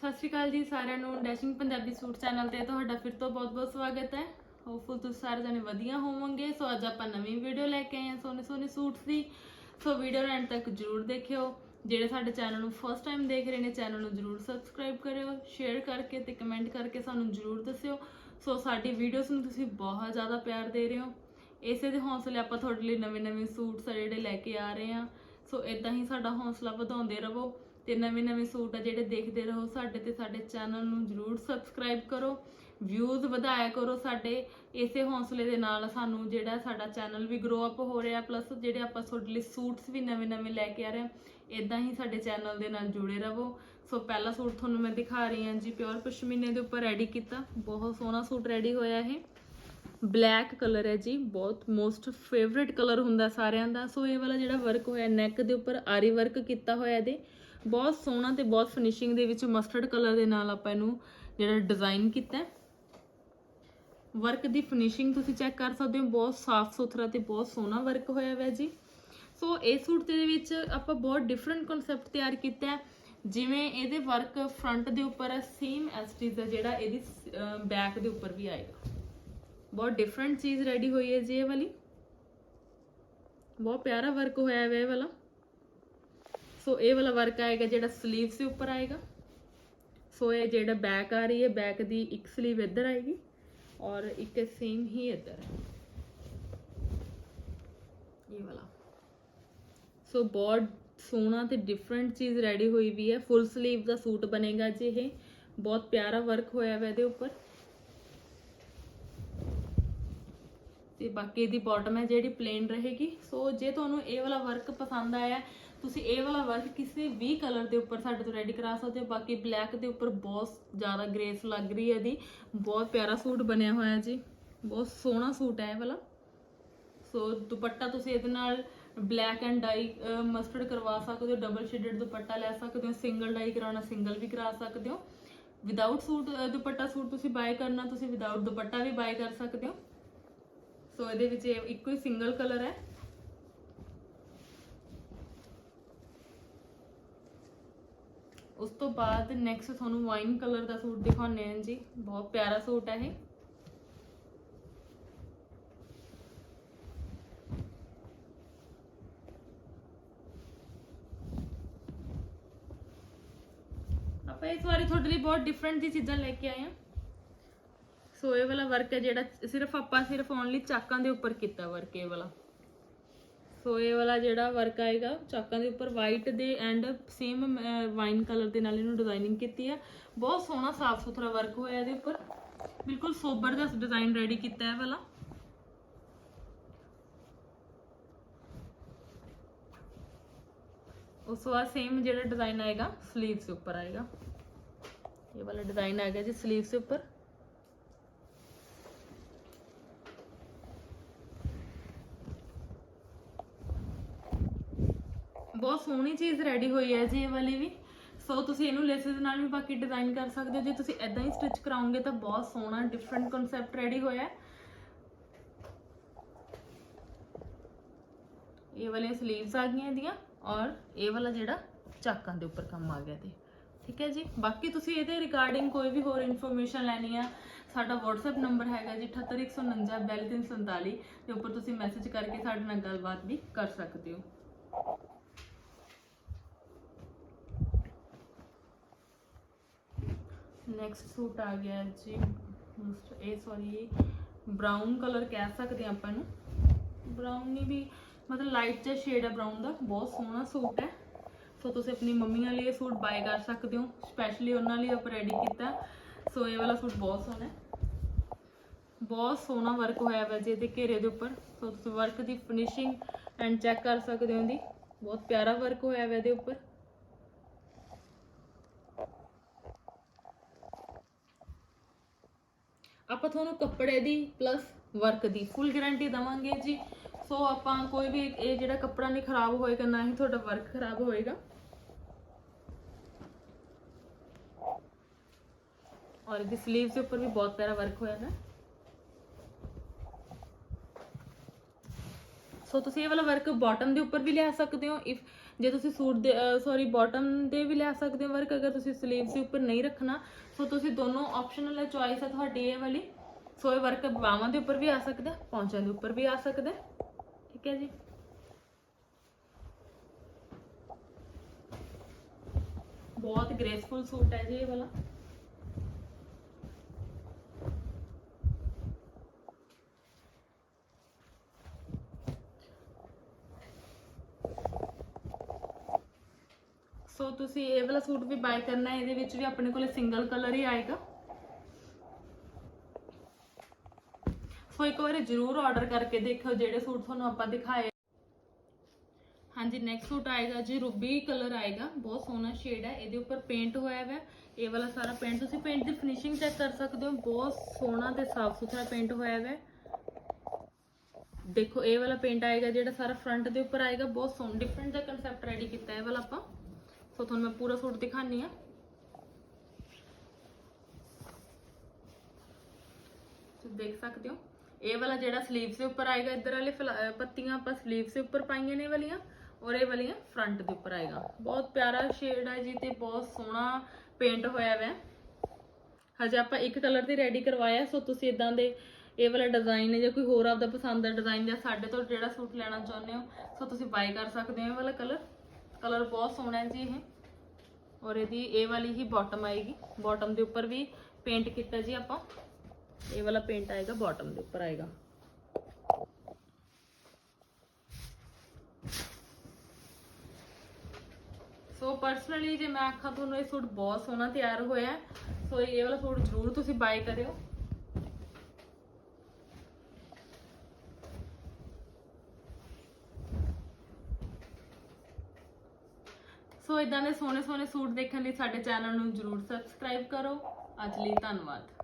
ਸਤਿ ਸ਼੍ਰੀ ਅਕਾਲ ਜੀ ਸਾਰਿਆਂ ਨੂੰ ਡੈਸ਼ਿੰਗ ਪੰਜਾਬੀ ਸੂਟ ਚੈਨਲ ਤੇ ਤੁਹਾਡਾ ਫਿਰ ਤੋਂ ਬਹੁਤ-ਬਹੁਤ ਸਵਾਗਤ ਹੈ। ਹੋਪਫੁਲ ਤੁਸੀਂ ਸਾਰੇ ਜਣੇ ਵਧੀਆ ਹੋਵੋਗੇ। ਸੋ ਅੱਜ ਆਪਾਂ ਨਵੀਂ ਵੀਡੀਓ ਲੈ ਕੇ ਆਏ ਹਾਂ ਸੋਹਣੇ ਸੋਹਣੇ ਸੂਟਸ ਦੀ। ਸੋ ਵੀਡੀਓ ਨੂੰ ਐਂਡ ਤੱਕ ਜਰੂਰ ਦੇਖਿਓ। ਜਿਹੜੇ ਸਾਡੇ ਚੈਨਲ ਨੂੰ ਫਸਟ ਟਾਈਮ ਦੇਖ ਰਹੇ ਨੇ, ਚੈਨਲ ਨੂੰ ਜਰੂਰ ਸਬਸਕ੍ਰਾਈਬ ਕਰਿਓ ਸ਼ੇਅਰ ਕਰਕੇ ਤੇ ਕਮੈਂਟ ਕਰਕੇ ਸਾਨੂੰ ਜਰੂਰ ਦੱਸਿਓ। ਸੋ ਸਾਡੀ ਵੀਡੀਓਜ਼ ਨੂੰ ਤੁਸੀਂ ਬਹੁਤ ਜ਼ਿਆਦਾ ਪਿਆਰ ਦੇ ਰਹੇ ਹੋ। ਇਸੇ ਦੇ ਹੌਸਲੇ ਆਪਾਂ ਤੁਹਾਡੇ ਲਈ ਨਵੇਂ-ਨਵੇਂ ਸੂਟਸ ਜਿਹੜੇ ਲੈ ਕੇ ਆ ਰਹੇ ਹਾਂ। ਸੋ ਇਦਾਂ ਹੀ ਸਾਡਾ ਹੌਸਲਾ ਵਧਾਉਂਦੇ ਰਹੋ। ਤੇ ਨਵੇਂ-ਨਵੇਂ ਸੂਟ ਆ ਜਿਹੜੇ ਦੇਖਦੇ ਰਹੋ ਸਾਡੇ ਤੇ ਸਾਡੇ ਚੈਨਲ ਨੂੰ ਜਰੂਰ ਸਬਸਕ੍ਰਾਈਬ ਕਰੋ ਵਿਊਜ਼ ਵਧਾਇਆ ਕਰੋ ਸਾਡੇ। ਇਸੇ ਹੌਸਲੇ ਦੇ ਨਾਲ ਸਾਨੂੰ ਜਿਹੜਾ ਸਾਡਾ ਚੈਨਲ ਵੀ ਗਰੋ ਅਪ ਹੋ ਰਿਹਾ ਪਲੱਸ ਜਿਹੜੇ ਆਪਾਂ ਤੁਹਾਡੇ ਲਈ ਸੂਟਸ ਵੀ ਨਵੇਂ-ਨਵੇਂ ਲੈ ਕੇ ਆ ਰਹੇ ਹਾਂ ਇਦਾਂ ਹੀ ਸਾਡੇ ਚੈਨਲ ਦੇ ਨਾਲ ਜੁੜੇ ਰਹੋ। ਸੋ ਪਹਿਲਾ ਸੂਟ ਤੁਹਾਨੂੰ ਮੈਂ ਦਿਖਾ ਰਹੀ ਹਾਂ ਜੀ ਪਿਓਰ ਪਸ਼ਮੀਨੇ ਦੇ ਉੱਪਰ ਰੈਡੀ ਕੀਤਾ। ਬਹੁਤ ਸੋਹਣਾ ਸੂਟ ਰੈਡੀ ਹੋਇਆ ਇਹ। ਬਲੈਕ ਕਲਰ ਹੈ ਜੀ, ਬਹੁਤ ਮੋਸਟ ਫੇਵਰਿਟ ਕਲਰ ਹੁੰਦਾ ਸਾਰਿਆਂ ਦਾ। ਸੋ ਇਹ ਵਾਲਾ ਜਿਹੜਾ ਵਰਕ ਹੋਇਆ ਨੈਕ ਦੇ ਉੱਪਰ ਆਰੀ ਵਰਕ ਕੀਤਾ ਹੋਇਆ ਇਹਦੇ। ਬਹੁਤ ਸੋਹਣਾ ਤੇ ਬਹੁਤ ਫਿਨਿਸ਼ਿੰਗ ਦੇ ਵਿੱਚ ਮਸਟਰਡ ਕਲਰ ਦੇ ਨਾਲ ਆਪਾਂ ਇਹਨੂੰ ਜਿਹੜਾ ਡਿਜ਼ਾਈਨ ਕੀਤਾ ਵਰਕ ਦੀ ਫਿਨਿਸ਼ਿੰਗ ਤੁਸੀਂ ਚੈੱਕ ਕਰ ਸਕਦੇ ਹੋ, ਬਹੁਤ ਸਾਫ਼ ਸੁਥਰਾ ਤੇ ਬਹੁਤ ਸੋਹਣਾ ਵਰਕ ਹੋਇਆ ਹੋਇਆ ਜੀ। ਸੋ ਇਹ ਸੂਟ ਦੇ ਵਿੱਚ ਆਪਾਂ ਬਹੁਤ ਡਿਫਰੈਂਟ ਕਨਸੈਪਟ ਤਿਆਰ ਕੀਤਾ ਹੈ। ਜਿਵੇਂ ਇਹਦੇ ਵਰਕ ਫਰੰਟ ਦੇ ਉੱਪਰ ਹੈ ਸੇਮ ਐਸਟੀਜ਼ ਦਾ ਜਿਹੜਾ ਇਹਦੀ ਬੈਕ ਦੇ ਉੱਪਰ ਵੀ ਆਏਗਾ। ਬਹੁਤ ਡਿਫਰੈਂਟ ਚੀਜ਼ ਰੈਡੀ ਹੋਈ ਹੈ ਜੀ ਇਹ ਵਾਲੀ। ਬਹੁਤ ਪਿਆਰਾ ਵਰਕ ਹੋਇਆ ਹੈ ਇਹ ਵਾਲਾ। ਸੋ ਇਹ ਵਾਲਾ ਵਰਕ ਆਏਗਾ ਜਿਹੜਾ ਸਲੀਵਸ ਦੇ ਉੱਪਰ ਆਏਗਾ। ਸੋ ਇਹ ਜਿਹੜਾ ਬੈਕ ਆ ਰਹੀ ਹੈ ਬੈਕ ਦੀ ਇੱਕ 슬ੀਵ ਇੱਧਰ ਆਏਗੀ ਔਰ ਇੱਕ ਸੇਮ ਹੀ ਇੱਧਰ ਇਹ ਵਾਲਾ। ਸੋ ਬਹੁਤ ਸੋਹਣਾ ਤੇ ਡਿਫਰੈਂਟ ਚੀਜ਼ ਰੈਡੀ ਹੋਈ ਵੀ ਹੈ। ਫੁੱਲ 슬ੀਵ ਦਾ ਸੂਟ ਬਣੇਗਾ ਜੀ ਇਹ। ਬਹੁਤ ਪਿਆਰਾ ਵਰਕ ਹੋਇਆ ਹੈ ਇਹਦੇ ਉੱਪਰ। ਤੇ ਬਾਕੀ ਦੀ ਬਾਟਮ ਹੈ ਜਿਹੜੀ ਪਲੇਨ ਰਹੇਗੀ। ਸੋ ਜੇ ਤੁਹਾਨੂੰ ਇਹ ਵਾਲਾ ਵਰਕ ਪਸੰਦ ਆਇਆ ਤੁਸੀਂ ਇਹ ਵਾਲਾ ਵਰਕ ਕਿਸੇ ਵੀ ਕਲਰ ਦੇ ਉੱਪਰ ਸਾਡੇ ਤੋਂ ਰੈਡੀ ਕਰਾ ਸਕਦੇ ਹੋ। ਬਾਕੀ ਬਲੈਕ ਦੇ ਉੱਪਰ ਬਹੁਤ ਜ਼ਿਆਦਾ ਗ੍ਰੇਸ ਲੱਗ ਰਹੀ ਹੈ ਇਹਦੀ। ਬਹੁਤ ਪਿਆਰਾ ਸੂਟ ਬਣਿਆ ਹੋਇਆ ਜੀ। ਬਹੁਤ ਸੋਹਣਾ ਸੂਟ ਹੈ ਇਹ ਵਾਲਾ। ਸੋ ਦੁਪੱਟਾ ਤੁਸੀਂ ਇਹਦੇ ਨਾਲ ਬਲੈਕ ਐਂਡ ਡਾਈ ਮਸਟਰਡ ਕਰਵਾ ਸਕਦੇ ਹੋ ਡਬਲ ਸ਼ੇਡਡ ਦੁਪੱਟਾ ਲੈ ਸਕਦੇ ਹੋ ਸਿੰਗਲ ਡਾਈ ਕਰਾਉਣਾ ਸਿੰਗਲ ਵੀ ਕਰਾ ਸਕਦੇ ਹੋ। ਵਿਦਆਊਟ ਸੂਟ ਦੁਪੱਟਾ ਸੂਟ ਤੁਸੀਂ ਬਾਏ ਕਰਨਾ, ਤੁਸੀਂ ਵਿਦਆਊਟ ਦੁਪੱਟਾ ਵੀ ਬਾਏ ਕਰ ਸਕਦੇ ਹੋ। ਸੋ ਇਹਦੇ ਵਿੱਚ ਇਹ ਇੱਕੋ ਹੀ ਸਿੰਗਲ ਕਲਰ ਹੈ। ਉਸ ਤੋਂ ਬਾਅਦ ਨੈਕਸਟ ਤੁਹਾਨੂੰ ਵਾਈਨ ਕਲਰ ਦਾ ਸੂਟ ਦਿਖਾਉਂਦੇ ਹਾਂ ਜੀ। ਬਹੁਤ ਪਿਆਰਾ ਸੂਟ ਹੈ ਇਹ। ਆਪਾਂ ਇਸ ਵਾਰੀ ਤੁਹਾਡੇ ਲਈ ਬਹੁਤ ਡਿਫਰੈਂਟ ਜੀ ਚੀਜ਼ਾਂ ਲੈ ਕੇ ਆਏ ਹਾਂ। ਸੋ ਇਹ ਵਾਲਾ ਵਰਕ ਹੈ ਜਿਹੜਾ ਸਿਰਫ ਆਪਾਂ ਸਿਰਫ ਓਨਲੀ ਚਾਕਾਂ ਦੇ ਉੱਪਰ ਕੀਤਾ ਵਰਕ ਇਹ ਵਾਲਾ। ਸੋ ਇਹ ਵਾਲਾ ਜਿਹੜਾ ਵਰਕ ਆਏਗਾ ਚਾਕਾਂ ਦੇ ਉੱਪਰ ਵਾਈਟ ਦੇ ਐਂਡ ਸੇਮ ਵਾਈਨ ਕਲਰ ਦੇ ਨਾਲ ਇਹਨੂੰ ਡਿਜ਼ਾਈਨਿੰਗ ਕੀਤੀ ਹੈ ਬਹੁਤ ਸੋਹਣਾ ਸਾਫ਼ ਸੁਥਰਾ ਵਰਕ ਹੋਇਆ ਇਹਦੇ ਉੱਪਰ। ਬਿਲਕੁਲ ਸੋਬਰ ਦਾ ਡਿਜ਼ਾਈਨ ਰੈਡੀ ਕੀਤਾ ਹੈ ਇਹ ਵਾਲਾ। ਉਸ ਤੋਂ ਬਾਅਦ ਸੇਮ ਜਿਹੜਾ ਡਿਜ਼ਾਈਨ ਆਏਗਾ 슬ੀਵਸ ਦੇ ਉੱਪਰ ਆਏਗਾ। ਇਹ ਵਾਲਾ ਡਿਜ਼ਾਈਨ ਆਏਗਾ ਜੀ 슬ੀਵਸ ਦੇ ਉੱਪਰ। ਬਹੁਤ ਸੋਹਣੀ ਚੀਜ਼ ਰੈਡੀ ਹੋਈ ਹੈ ਜੀ ਇਹ ਵਾਲੀ ਵੀ। ਸੋ ਤੁਸੀਂ ਇਹਨੂੰ ਲੇਸਿਸ ਨਾਲ ਵੀ ਬਾਕੀ ਡਿਜ਼ਾਈਨ ਕਰ ਸਕਦੇ ਹੋ। ਜੇ ਤੁਸੀਂ ਐਦਾਂ ਹੀ ਸਟਿਚ ਕਰਾਉਂਗੇ ਤਾਂ ਬਹੁਤ ਸੋਹਣਾ ਡਿਫਰੈਂਟ ਕਨਸੈਪਟ ਰੈਡੀ ਹੋਇਆ ਹੈ। ਇਹ ਵਾਲੇ 슬ੀਵਸ ਆ ਗਈਆਂ ਇਹਦੀਆਂ ਔਰ ਇਹ ਵਾਲਾ ਜਿਹੜਾ ਚਾਕਾਂ ਦੇ ਉੱਪਰ ਕੰਮ ਆ ਗਿਆ ਤੇ। ਠੀਕ ਹੈ ਜੀ? ਬਾਕੀ ਤੁਸੀਂ ਇਹਦੇ ਰਿਗਾਰਡਿੰਗ ਕੋਈ ਵੀ ਹੋਰ ਇਨਫੋਰਮੇਸ਼ਨ ਲੈਣੀ ਆ, ਸਾਡਾ WhatsApp ਨੰਬਰ ਹੈਗਾ ਜੀ 78149 4347 ਦੇ ਉੱਪਰ ਤੁਸੀਂ ਮੈਸੇਜ ਕਰਕੇ ਸਾਡੇ ਨਾਲ ਗੱਲਬਾਤ ਵੀ ਕਰ ਸਕਦੇ ਹੋ। ਨੈਕਸਟ ਸੂਟ ਆ ਗਿਆ ਜੀ। ਇਹ ਸੌਰੀ ਬ੍ਰਾਊਨ ਕਲਰ ਕਹਿ ਸਕਦੇ ਹਾਂ ਆਪਾਂ ਨੂੰ ਬ੍ਰਾਊਨ ਨਹੀਂ ਵੀ ਮਤਲਬ ਲਾਈਟ ਜਿਹਾ ਸ਼ੇਡ ਹੈ ਬ੍ਰਾਊਨ ਦਾ, ਬਹੁਤ ਸੋਹਣਾ ਸੂਟ ਹੈ। ਸੋ ਤੁਸੀਂ ਆਪਣੀ ਮੰਮੀਆਂ ਲਈ ਇਹ ਸੂਟ ਬਾਏ ਕਰ ਸਕਦੇ ਹੋ ਸਪੈਸ਼ਲੀ ਉਹਨਾਂ ਲਈ ਆਪਾਂ ਰੈਡੀ ਕੀਤਾ ਸੋ ਇਹ ਵਾਲਾ ਸੂਟ ਬਹੁਤ ਸੋਹਣਾ ਹੈ। ਬਹੁਤ ਸੋਹਣਾ ਵਰਕ ਹੋਇਆ ਹੋਇਆ ਜੀ ਇਹਦੇ ਘੇਰੇ ਦੇ ਉੱਪਰ। ਸੋ ਤੁਸੀਂ ਵਰਕ ਦੀ ਫਿਨਿਸ਼ਿੰਗ ਐਂਡ ਚੈੱਕ ਕਰ ਸਕਦੇ ਹੋ ਦੀ ਬਹੁਤ ਪਿਆਰਾ ਵਰਕ ਹੋਇਆ ਹੋਇਆ ਇਹਦੇ ਉੱਪਰ ਆਪਾਂ ਤੁਹਾਨੂੰ ਕੱਪੜੇ ਦੀ ਪਲੱਸ ਵਰਕ ਦੀ ਫੁੱਲ ਗਾਰੰਟੀ ਦਵਾਂਗੇ ਜੀ। ਸੋ ਆਪਾਂ ਕੋਈ ਵੀ ਇਹ ਜਿਹੜਾ ਕੱਪੜਾ ਨਹੀਂ ਖਰਾਬ ਹੋਏਗਾ, ਨਾ ਹੀ ਤੁਹਾਡਾ ਵਰਕ ਖਰਾਬ ਹੋਏਗਾ। ਔਰ ਇਹਦੀ 슬ੀਵਸ ਦੇ ਉੱਪਰ ਵੀ ਬਹੁਤ ਪਿਆਰਾ ਵਰਕ ਹੋਇਆ ਹੈ ਸੋ ਤੁਸੀਂ ਇਹ ਵਾਲਾ ਵਰਕ ਬਾਟਮ ਦੇ ਉੱਪਰ ਵੀ ਲਿਆ ਸਕਦੇ ਹੋ। ਇਫ ਜੇ ਤੁਸੀਂ ਸੂਟ ਦੇ ਸੌਰੀ ਬਾਟਮ ਦੇ ਵੀ ਲਿਆ ਸਕਦੇ ਹੋ ਵਰਕ ਅਗਰ ਤੁਸੀਂ ਸਲੀਵਸ ਦੇ ਉੱਪਰ ਨਹੀਂ ਰੱਖਣਾ ਸੋ ਤੁਸੀਂ ਦੋਨੋਂ ਆਪਸ਼ਨਲ ਹੈ ਚੁਆਇਸ ਹੈ ਤੁਹਾਡੀ ਇਹ ਵਾਲੀ। ਸੋ ਇਹ ਵਰਕ ਬਾਹਾਂ ਦੇ ਉੱਪਰ ਵੀ ਆ ਸਕਦਾ ਪੌਂਚਾਂ ਦੇ ਉੱਪਰ ਵੀ ਆ ਸਕਦਾ, ਠੀਕ ਹੈ ਜੀ। ਬਹੁਤ ਗ੍ਰੇਸਫੁਲ ਸੂਟ ਹੈ ਜੀ ਇਹ ਵਾਲਾ। ਸੋ ਤੁਸੀਂ ਇਹ ਵਾਲਾ ਸੂਟ ਵੀ ਬਾਏ ਕਰਨਾ ਇਹਦੇ ਵਿੱਚ ਵੀ ਆਪਣੇ ਕੋਲ ਸਿੰਗਲ ਕਲਰ ਹੀ ਆਏਗਾ। ਸੋ ਇੱਕ ਵਾਰੀ ਜ਼ਰੂਰ ਆਰਡਰ ਕਰਕੇ ਦੇਖਿਓ ਜਿਹੜੇ ਸੂਟ ਤੁਹਾਨੂੰ ਆਪਾਂ ਦਿਖਾਏ। ਹਾਂਜੀ ਨੈਕਸਟ ਸੂਟ ਆਏਗਾ ਜੀ, ਰੂਬੀ ਕਲਰ ਆਏਗਾ। ਬਹੁਤ ਸੋਹਣਾ ਸ਼ੇਡ ਹੈ, ਇਹਦੇ ਉੱਪਰ ਪੇਂਟ ਹੋਇਆ ਹੈ ਇਹ ਵਾਲਾ ਸਾਰਾ ਪੇਂਟ ਤੁਸੀਂ ਪੇਂਟ ਦੀ ਫਿਨਿਸ਼ਿੰਗ ਚੈੱਕ ਕਰ ਸਕਦੇ ਹੋ। ਬਹੁਤ ਸੋਹਣਾ ਤੇ ਸਾਫ਼ ਸੁਥਰਾ ਪੇਂਟ ਹੋਇਆ ਹੈ। ਦੇਖੋ, ਇਹ ਵਾਲਾ ਪੇਂਟ ਆਏਗਾ, ਜਿਹੜਾ ਸਾਰਾ ਫਰੰਟ ਦੇ ਉੱਪਰ ਆਏਗਾ। ਬਹੁਤ ਸੋਹਣਾ ਡਿਫਰੈਂਟ ਦਾ ਕਨਸੈਪਟ ਰੈਡੀ ਕੀਤਾ ਹੈ ਵਾਲਾ ਆਪਾਂ। ਸੋ, ਤੁਹਾਨੂੰ ਮੈਂ ਪੂਰਾ ਸੂਟ ਦਿਖਾਣੀ ਆ। ਤੁਸੀਂ ਦੇਖ ਸਕਦੇ ਹੋ। ਇਹ ਵਾਲਾ ਜਿਹੜਾ ਸਲੀਵਸ ਦੇ ਉੱਪਰ ਆਏਗਾ, ਇੱਧਰ ਵਾਲੇ ਫਲਾ- ਪੱਤੀਆਂ ਆਪਾਂ ਸਲੀਵਸ ਦੇ ਉੱਪਰ ਪਾਈਆਂ ਨੇ ਇਹ ਵਾਲੀਆਂ, ਔਰ ਇਹ ਵਾਲੀਆਂ ਫਰੰਟ ਦੇ ਉੱਪਰ ਆਏਗਾ। ਬਹੁਤ ਪਿਆਰਾ ਸ਼ੇਡ ਹੈ ਜੀ ਤੇ ਬਹੁਤ ਸੋਹਣਾ ਪੇਂਟ ਹੋਇਆ ਹੋਇਆ ਹਜੇ ਆਪਾਂ ਇੱਕ ਕਲਰ 'ਤੇ ਰੈਡੀ ਕਰਵਾਇਆ, ਸੋ ਤੁਸੀਂ ਇਦਾਂ ਦੇ ਇਹ ਵਾਲਾ ਡਿਜ਼ਾਈਨ ਜਾਂ ਕੋਈ ਹੋਰ ਆਪਦਾ ਪਸੰਦ ਦਾ ਡਿਜ਼ਾਈਨ ਜਾਂ ਸਾਡੇ ਤੋਂ ਜਿਹੜਾ ਸੂਟ ਲੈਣਾ ਚਾਹੁੰਦੇ ਹੋ, ਸੋ ਤੁਸੀਂ ਬਾਈ ਕਰ ਸਕਦੇ ਹੋ ਇਹ ਵਾਲਾ ਕਲਰ ਕਲਰ ਬਹੁਤ ਸੋਹਣਾ ਹੈ ਜੀ ਇਹ। ਔਰ ਇਹਦੀ ਇਹ ਵਾਲੀ ਹੀ ਬਾਟਮ ਆਏਗੀ। ਬਾਟਮ ਦੇ ਉੱਪਰ ਵੀ ਪੇਂਟ ਕੀਤਾ ਜੀ ਆਪਾਂ। ਇਹ ਵਾਲਾ ਪੇਂਟ ਆਏਗਾ ਬਾਟਮ ਦੇ ਉੱਪਰ ਆਏਗਾ। ਸੋ ਪਰਸਨਲੀ ਜੇ ਮੈਂ ਆਖਾਂ, ਤੁਹਾਨੂੰ ਇਹ ਸੂਟ ਬਹੁਤ ਸੋਹਣਾ ਤਿਆਰ ਹੋਇਆ। ਸੋ ਇਹ ਵਾਲਾ ਸੂਟ ਜ਼ਰੂਰ ਤੁਸੀਂ ਬਾਏ ਕਰਿਓ। ਸੋ ਇਦਾਂ ਦੇ ਸੋਹਣੇ ਸੋਹਣੇ ਸੂਟ ਦੇਖਣ ਲਈ ਸਾਡੇ ਚੈਨਲ ਨੂੰ ਜ਼ਰੂਰ ਸਬਸਕ੍ਰਾਈਬ ਕਰੋ। ਅੱਜ ਲਈ ਧੰਨਵਾਦ।